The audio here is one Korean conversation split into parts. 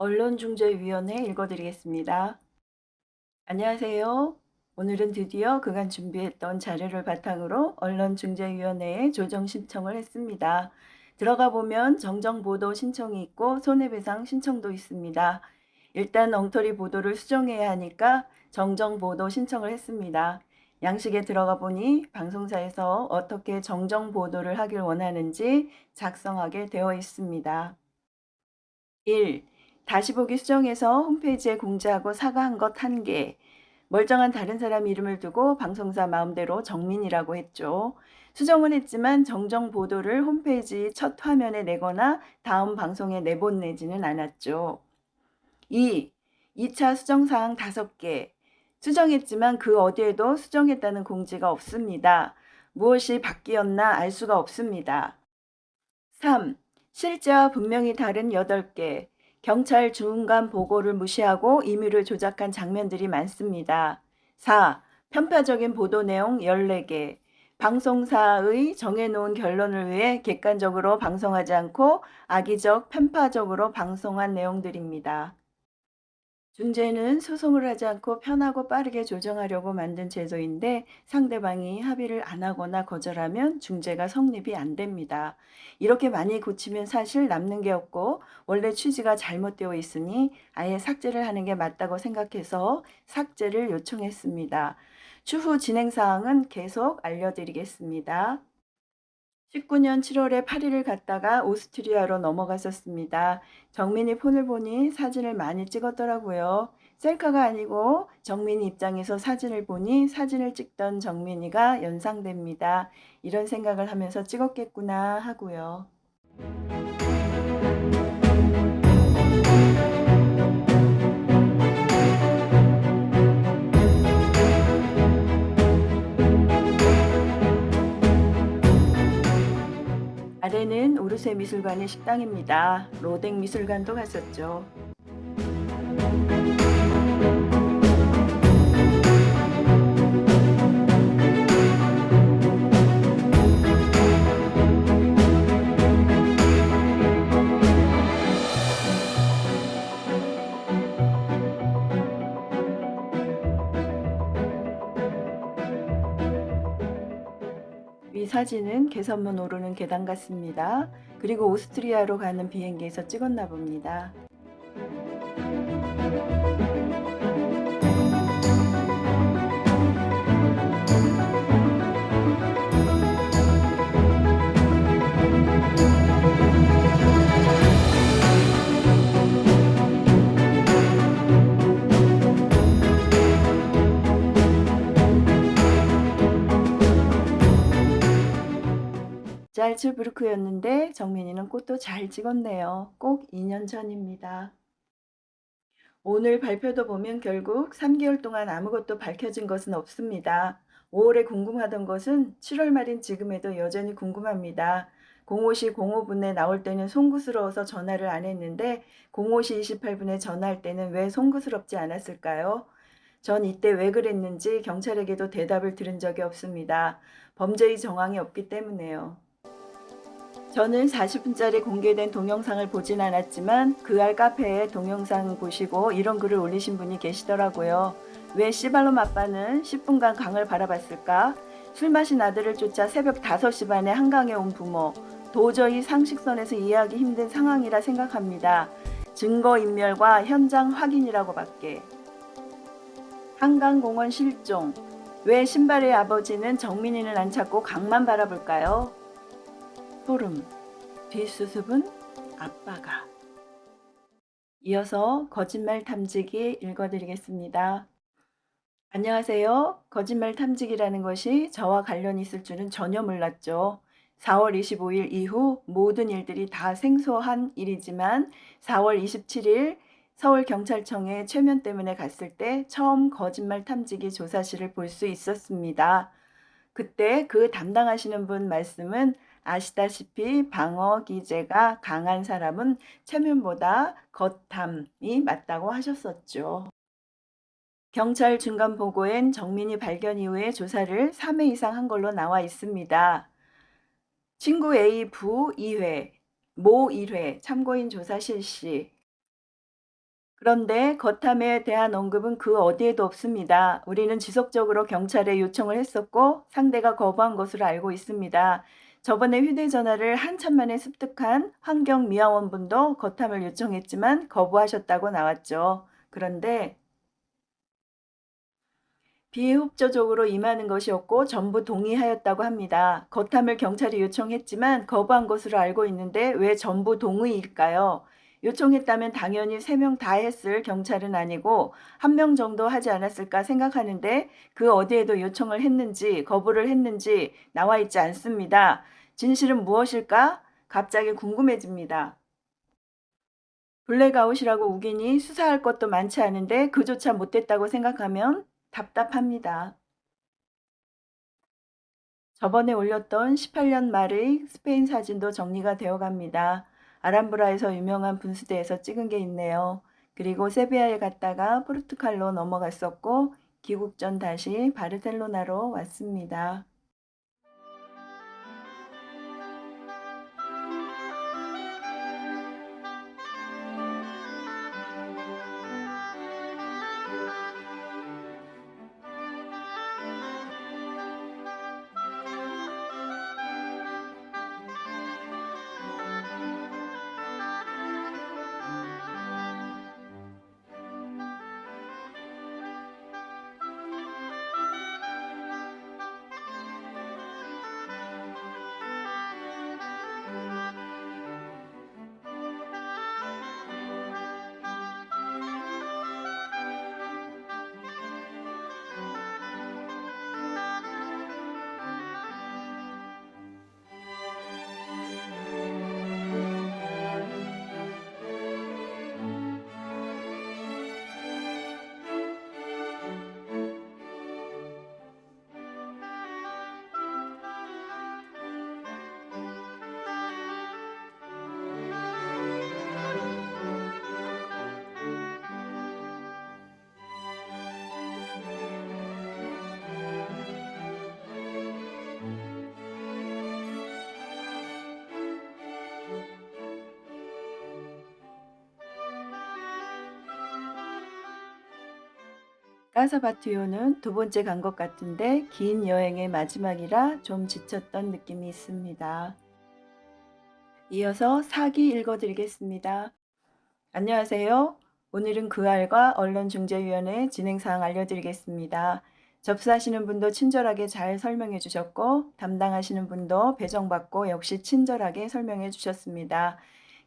언론중재위원회 읽어드리겠습니다. 안녕하세요. 오늘은 드디어 그간 준비했던 자료를 바탕으로 언론중재위원회에 조정 신청을 했습니다. 들어가 보면 정정보도 신청이 있고 손해배상 신청도 있습니다. 일단 엉터리 보도를 수정해야 하니까 정정보도 신청을 했습니다. 양식에 들어가 보니 방송사에서 어떻게 정정 보도를 하길 원하는지 작성하게 되어 있습니다. 1. 다시 보기 수정해서 홈페이지에 공지하고 사과한 것 1개. 멀쩡한 다른 사람 이름을 두고 방송사 마음대로 정민이라고 했죠. 수정은 했지만 정정 보도를 홈페이지 첫 화면에 내거나 다음 방송에 내보내지는 않았죠. 2. 2차 수정사항 5개. 수정했지만 그 어디에도 수정했다는 공지가 없습니다. 무엇이 바뀌었나 알 수가 없습니다. 3. 실제와 분명히 다른 8개. 경찰 주임관 보고를 무시하고 임의를 조작한 장면들이 많습니다. 4. 편파적인 보도 내용 14개. 방송사의 정해놓은 결론을 위해 객관적으로 방송하지 않고 악의적, 편파적으로 방송한 내용들입니다. 중재는 소송을 하지 않고 편하고 빠르게 조정하려고 만든 제도인데 상대방이 합의를 안 하거나 거절하면 중재가 성립이 안 됩니다. 이렇게 많이 고치면 사실 남는 게 없고 원래 취지가 잘못되어 있으니 아예 삭제를 하는 게 맞다고 생각해서 삭제를 요청했습니다. 추후 진행 사항은 계속 알려드리겠습니다. 19년 7월에 파리를 갔다가 오스트리아로 넘어갔었습니다. 정민이 폰을 보니 사진을 많이 찍었더라고요. 셀카가 아니고 정민이 입장에서 사진을 보니 사진을 찍던 정민이가 연상됩니다. 이런 생각을 하면서 찍었겠구나 하고요. 아래는 오르세 미술관의 식당입니다. 로댕 미술관도 갔었죠. 사진은 개선문 오르는 계단 같습니다. 그리고 오스트리아로 가는 비행기에서 찍었나 봅니다. 짤츠부르크였는데 정민이는 꽃도 잘 찍었네요. 꼭 2년 전입니다. 오늘 발표도 보면 결국 3개월 동안 아무것도 밝혀진 것은 없습니다. 5월에 궁금하던 것은 7월 말인 지금에도 여전히 궁금합니다. 05시 05분에 나올 때는 송구스러워서 전화를 안 했는데 05시 28분에 전화할 때는 왜 송구스럽지 않았을까요? 전 이때 왜 그랬는지 경찰에게도 대답을 들은 적이 없습니다. 범죄의 정황이 없기 때문에요. 저는 40분짜리 공개된 동영상을 보진 않았지만 그알 카페에 동영상 보시고 이런 글을 올리신 분이 계시더라고요. 왜 씨발롬 아빠는 10분간 강을 바라봤을까? 술 마신 아들을 쫓아 새벽 5시 반에 한강에 온 부모. 도저히 상식선에서 이해하기 힘든 상황이라 생각합니다. 증거인멸과 현장 확인이라고 밖에. 한강공원 실종. 왜 신발의 아버지는 정민이는 안 찾고 강만 바라볼까요? 소름. 뒷수습은 아빠가. 이어서 거짓말 탐지기 읽어드리겠습니다. 안녕하세요. 거짓말 탐지기라는 것이 저와 관련이 있을 줄은 전혀 몰랐죠. 4월 25일 이후 모든 일들이 다 생소한 일이지만 4월 27일 서울경찰청에 최면 때문에 갔을 때 처음 거짓말 탐지기 조사실을 볼 수 있었습니다. 그때 그 담당하시는 분 말씀은 아시다시피 방어 기제가 강한 사람은 체면보다 겉함이 맞다고 하셨었죠. 경찰 중간 보고엔 정민이 발견 이후에 조사를 3회 이상 한 걸로 나와 있습니다. 친구 A 부 2회, 모 1회 참고인 조사 실시. 그런데 거탐에 대한 언급은 그 어디에도 없습니다. 우리는 지속적으로 경찰에 요청을 했었고 상대가 거부한 것으로 알고 있습니다. 저번에 휴대전화를 한참 만에 습득한 환경미화원분도 거탐을 요청했지만 거부하셨다고 나왔죠. 그런데 비협조적으로 임하는 것이었고 전부 동의하였다고 합니다. 거탐을 경찰이 요청했지만 거부한 것으로 알고 있는데 왜 전부 동의일까요? 요청했다면 당연히 세명다 했을 경찰은 아니고 한명 정도 하지 않았을까 생각하는데 그 어디에도 요청을 했는지 거부를 했는지 나와 있지 않습니다. 진실은 무엇일까? 갑자기 궁금해집니다. 블랙아웃이라고 우기니 수사할 것도 많지 않은데 그조차 못했다고 생각하면 답답합니다. 저번에 올렸던 18년 말의 스페인 사진도 정리가 되어 갑니다. 아람브라에서 유명한 분수대에서 찍은 게 있네요. 그리고 세비야에 갔다가 포르투갈로 넘어갔었고 귀국 전 다시 바르셀로나로 왔습니다. 까사바티오는 두 번째 간 것 같은데 긴 여행의 마지막이라 좀 지쳤던 느낌이 있습니다. 이어서 사기 읽어드리겠습니다. 안녕하세요. 오늘은 그 알과 언론중재위원회 진행사항 알려드리겠습니다. 접수하시는 분도 친절하게 잘 설명해 주셨고 담당하시는 분도 배정받고 역시 친절하게 설명해 주셨습니다.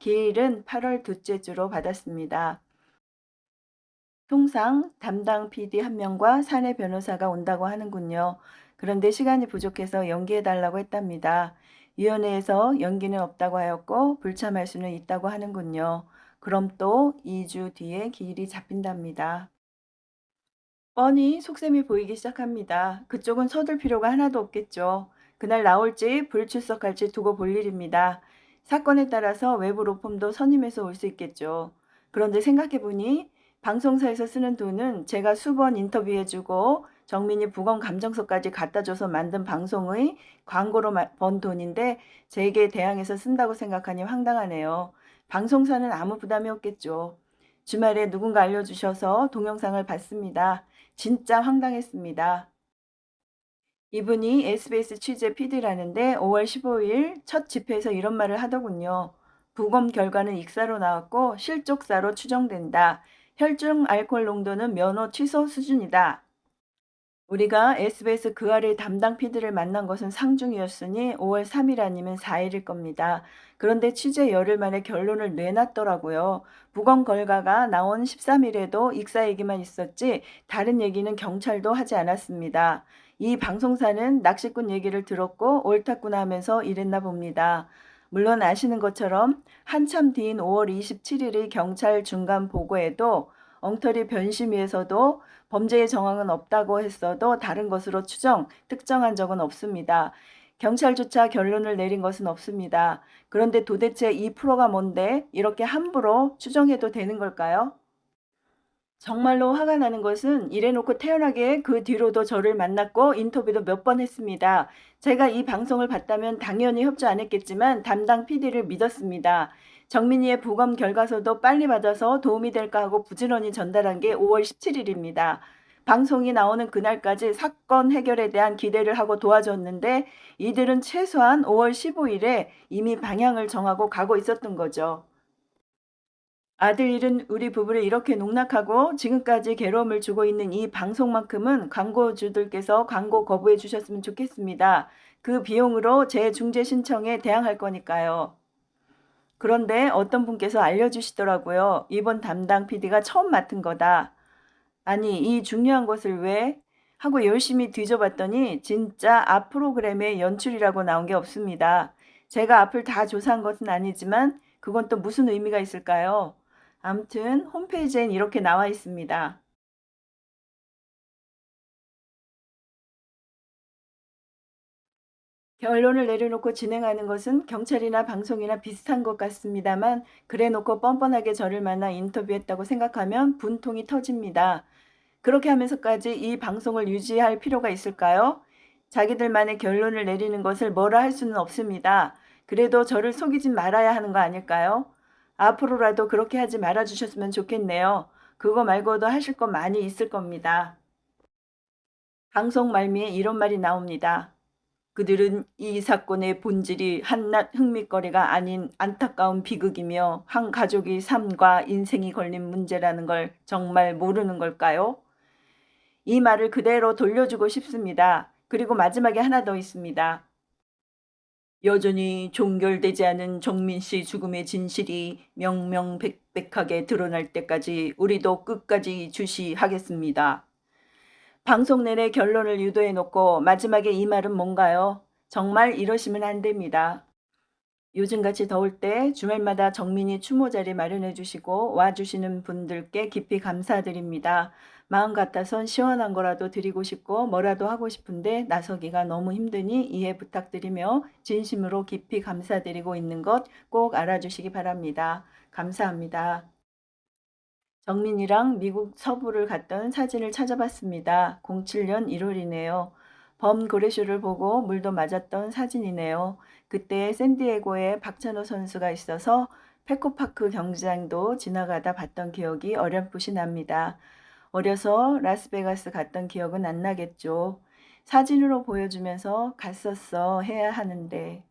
기일은 8월 둘째 주로 받았습니다. 통상 담당 PD 한 명과 사내 변호사가 온다고 하는군요. 그런데 시간이 부족해서 연기해 달라고 했답니다. 위원회에서 연기는 없다고 하였고 불참할 수는 있다고 하는군요. 그럼 또 2주 뒤에 기일이 잡힌답니다. 뻔히 속셈이 보이기 시작합니다. 그쪽은 서둘 필요가 하나도 없겠죠. 그날 나올지 불출석할지 두고 볼 일입니다. 사건에 따라서 외부 로펌도 선임해서 올 수 있겠죠. 그런데 생각해보니 방송사에서 쓰는 돈은 제가 수번 인터뷰해주고 정민이 부검 감정서까지 갖다줘서 만든 방송의 광고로 번 돈인데 제게 대항해서 쓴다고 생각하니 황당하네요. 방송사는 아무 부담이 없겠죠. 주말에 누군가 알려주셔서 동영상을 봤습니다. 진짜 황당했습니다. 이분이 SBS 취재 PD라는데 5월 15일 첫 집회에서 이런 말을 하더군요. 부검 결과는 익사로 나왔고 실족사로 추정된다. 혈중 알코올 농도는 면허 취소 수준이다. 우리가 SBS 그 아래 담당 PD를 만난 것은 상중이었으니 5월 3일 아니면 4일일 겁니다. 그런데 취재 열흘 만에 결론을 내놨더라고요. 부검 결과가 나온 13일에도 익사 얘기만 있었지 다른 얘기는 경찰도 하지 않았습니다. 이 방송사는 낚시꾼 얘기를 들었고 옳았구나 하면서 이랬나 봅니다. 물론 아시는 것처럼 한참 뒤인 5월 27일의 경찰 중간 보고에도 엉터리 변심위에서도 범죄의 정황은 없다고 했어도 다른 것으로 추정, 특정한 적은 없습니다. 경찰조차 결론을 내린 것은 없습니다. 그런데 도대체 이 프로가 뭔데 이렇게 함부로 추정해도 되는 걸까요? 정말로 화가 나는 것은 이래놓고 태연하게 그 뒤로도 저를 만났고 인터뷰도 몇 번 했습니다. 제가 이 방송을 봤다면 당연히 협조 안 했겠지만 담당 PD를 믿었습니다. 정민이의 부검 결과서도 빨리 받아서 도움이 될까 하고 부지런히 전달한 게 5월 17일입니다. 방송이 나오는 그날까지 사건 해결에 대한 기대를 하고 도와줬는데 이들은 최소한 5월 15일에 이미 방향을 정하고 가고 있었던 거죠. 아들 일은 우리 부부를 이렇게 농락하고 지금까지 괴로움을 주고 있는 이 방송만큼은 광고주들께서 광고 거부해 주셨으면 좋겠습니다. 그 비용으로 제 중재 신청에 대항할 거니까요. 그런데 어떤 분께서 알려주시더라고요. 이번 담당 PD가 처음 맡은 거다. 아니, 이 중요한 것을 왜? 하고 열심히 뒤져봤더니 진짜 앞 프로그램의 연출이라고 나온 게 없습니다. 제가 앞을 다 조사한 것은 아니지만 그건 또 무슨 의미가 있을까요? 암튼 홈페이지엔 이렇게 나와 있습니다. 결론을 내려놓고 진행하는 것은 경찰이나 방송이나 비슷한 것 같습니다만 그래놓고 뻔뻔하게 저를 만나 인터뷰했다고 생각하면 분통이 터집니다. 그렇게 하면서까지 이 방송을 유지할 필요가 있을까요? 자기들만의 결론을 내리는 것을 뭐라 할 수는 없습니다. 그래도 저를 속이진 말아야 하는 거 아닐까요? 앞으로라도 그렇게 하지 말아 주셨으면 좋겠네요. 그거 말고도 하실 거 많이 있을 겁니다. 방송 말미에 이런 말이 나옵니다. 그들은 이 사건의 본질이 한낱 흥미거리가 아닌 안타까운 비극이며 한 가족의 삶과 인생이 걸린 문제라는 걸 정말 모르는 걸까요? 이 말을 그대로 돌려주고 싶습니다. 그리고 마지막에 하나 더 있습니다. 여전히 종결되지 않은 정민 씨 죽음의 진실이 명명백백하게 드러날 때까지 우리도 끝까지 주시하겠습니다. 방송 내내 결론을 유도해 놓고 마지막에 이 말은 뭔가요? 정말 이러시면 안 됩니다. 요즘같이 더울 때 주말마다 정민이 추모 자리 마련해 주시고 와주시는 분들께 깊이 감사드립니다. 마음 같아선 시원한 거라도 드리고 싶고 뭐라도 하고 싶은데 나서기가 너무 힘드니 이해 부탁드리며 진심으로 깊이 감사드리고 있는 것 꼭 알아주시기 바랍니다. 감사합니다. 정민이랑 미국 서부를 갔던 사진을 찾아봤습니다. 07년 1월이네요. 범 고래쇼를 보고 물도 맞았던 사진이네요. 그때 샌디에고에 박찬호 선수가 있어서 페코파크 경기장도 지나가다 봤던 기억이 어렴풋이 납니다. 어려서 라스베가스 갔던 기억은 안 나겠죠. 사진으로 보여주면서 갔었어 해야 하는데